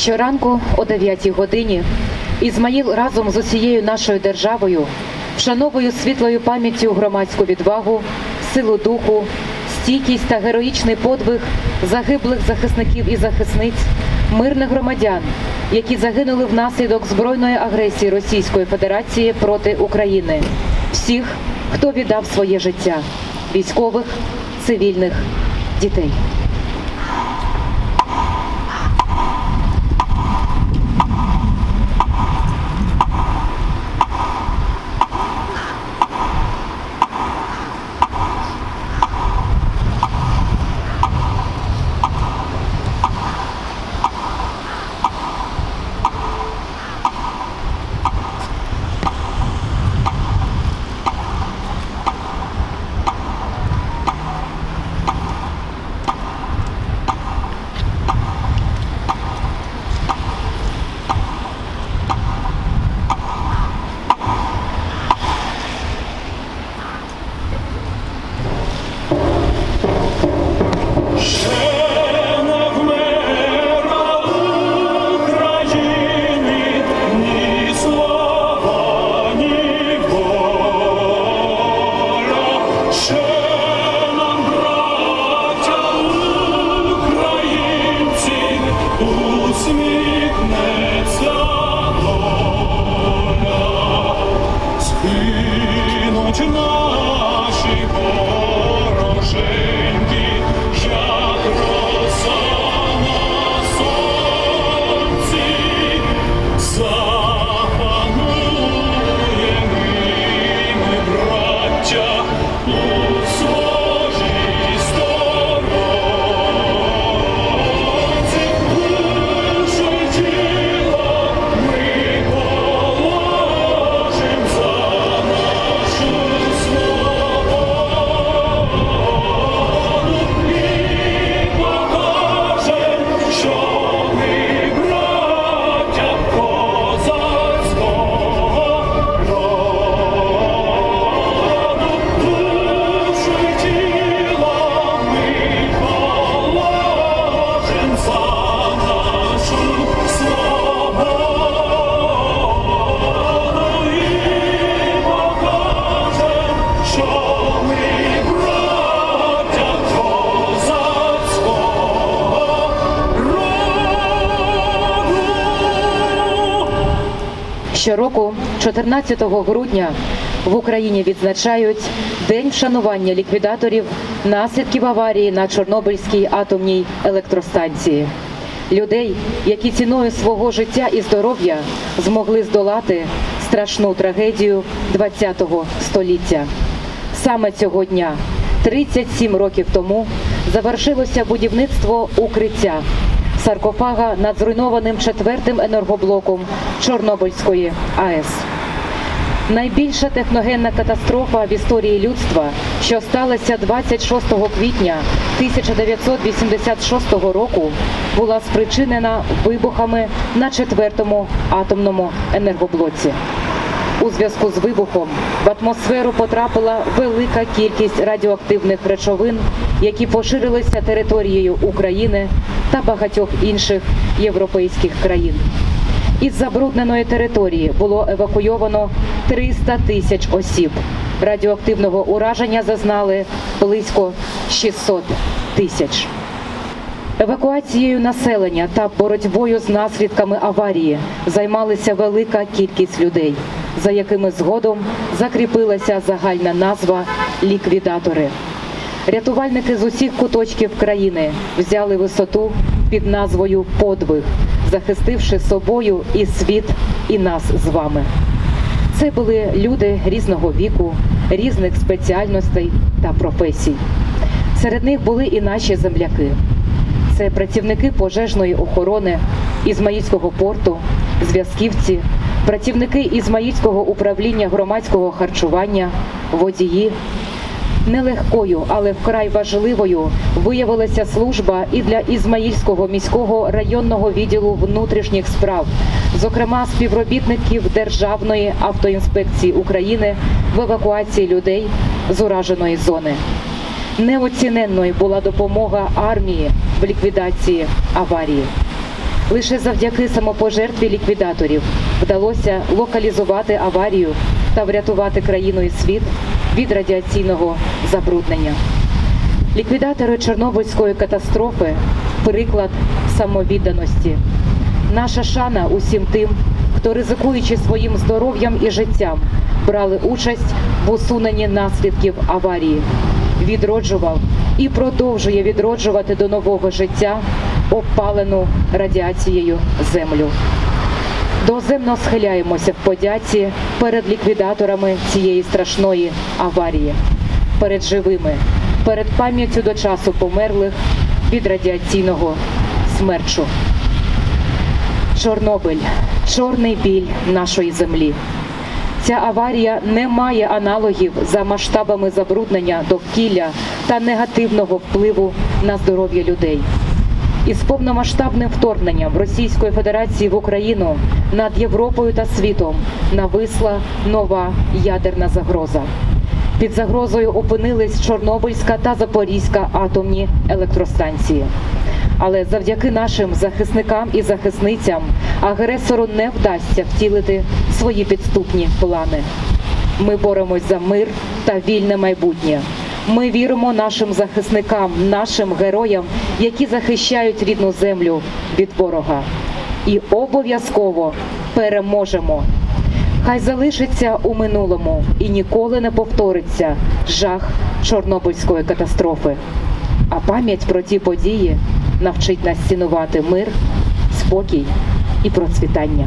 Щоранку о 9 годині Ізмаїл разом з усією нашою державою вшановує світлою пам'яттю громадську відвагу, силу духу, стійкість та героїчний подвиг загиблих захисників і захисниць, мирних громадян, які загинули внаслідок збройної агресії Російської Федерації проти України, всіх, хто віддав своє життя, військових, цивільних, дітей. Щороку, 14 грудня, в Україні відзначають День вшанування ліквідаторів наслідків аварії на Чорнобильській атомній електростанції. Людей, які ціною свого життя і здоров'я змогли здолати страшну трагедію ХХ століття. Саме цього дня, 37 років тому, завершилося будівництво укриття саркофага над зруйнованим четвертим енергоблоком Чорнобильської АЕС. Найбільша техногенна катастрофа в історії людства, що сталася 26 квітня 1986 року, була спричинена вибухами на четвертому атомному енергоблоці. У зв'язку з вибухом в атмосферу потрапила велика кількість радіоактивних речовин, які поширилися територією України та багатьох інших європейських країн. Із забрудненої території було евакуйовано 300 тисяч осіб. Радіоактивного ураження зазнали близько 600 тисяч. Евакуацією населення та боротьбою з наслідками аварії займалися велика кількість людей, за якими згодом закріпилася загальна назва ліквідатори. Рятувальники з усіх куточків країни взяли висоту під назвою Подвиг, захистивши собою і світ, і нас з вами. Це були люди різного віку, різних спеціальностей та професій. Серед них були і наші земляки. Це працівники пожежної охорони Ізмаїльського порту, зв'язківці, працівники Ізмаїльського управління громадського харчування, водії. Нелегкою, але вкрай важливою виявилася служба і для Ізмаїльського міського районного відділу внутрішніх справ, зокрема співробітників Державної автоінспекції України в евакуації людей з ураженої зони. Неоціненною була допомога армії в ліквідації аварії. Лише завдяки самопожертві ліквідаторів вдалося локалізувати аварію та врятувати країну і світ від радіаційного забруднення. Ліквідатори Чорнобильської катастрофи приклад самовідданості. Наша шана усім тим, хто ризикуючи своїм здоров'ям і життям, брали участь в усуненні наслідків аварії, відроджував і продовжує відроджувати до нового життя опалену радіацією землю. Доземно схиляємося в подяці перед ліквідаторами цієї страшної аварії, перед живими, перед пам'яттю до часу померлих від радіаційного смерчу. Чорнобиль чорний біль нашої землі. Ця аварія не має аналогів за масштабами забруднення довкілля та негативного впливу на здоров'я людей. Із повномасштабним вторгненням Російської Федерації в Україну над Європою та світом нависла нова ядерна загроза. Під загрозою опинились Чорнобильська та Запорізька атомні електростанції. Але завдяки нашим захисникам і захисницям агресору не вдасться втілити свої підступні плани. Ми боремось за мир та вільне майбутнє. Ми віримо нашим захисникам, нашим героям, які захищають рідну землю від ворога. І обов'язково переможемо. Хай залишиться у минулому і ніколи не повториться жах Чорнобильської катастрофи. А пам'ять про ті події навчить нас цінувати мир, спокій і процвітання.